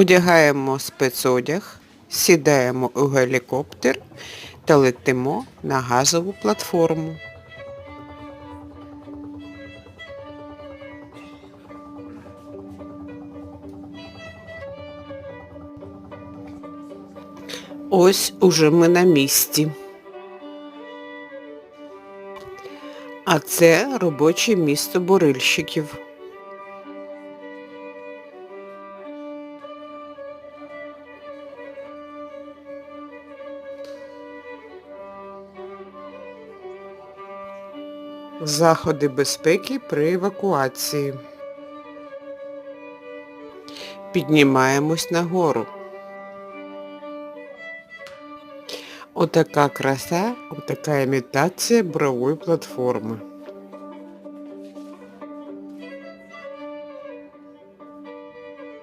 Одягаємо спецодяг, сідаємо у гелікоптер та летимо на газову платформу. Ось уже ми на місці. А це робоче місто бурильщиків. Заходи безпеки при евакуації. Піднімаємось нагору. Отака краса, отака імітація бурової платформи.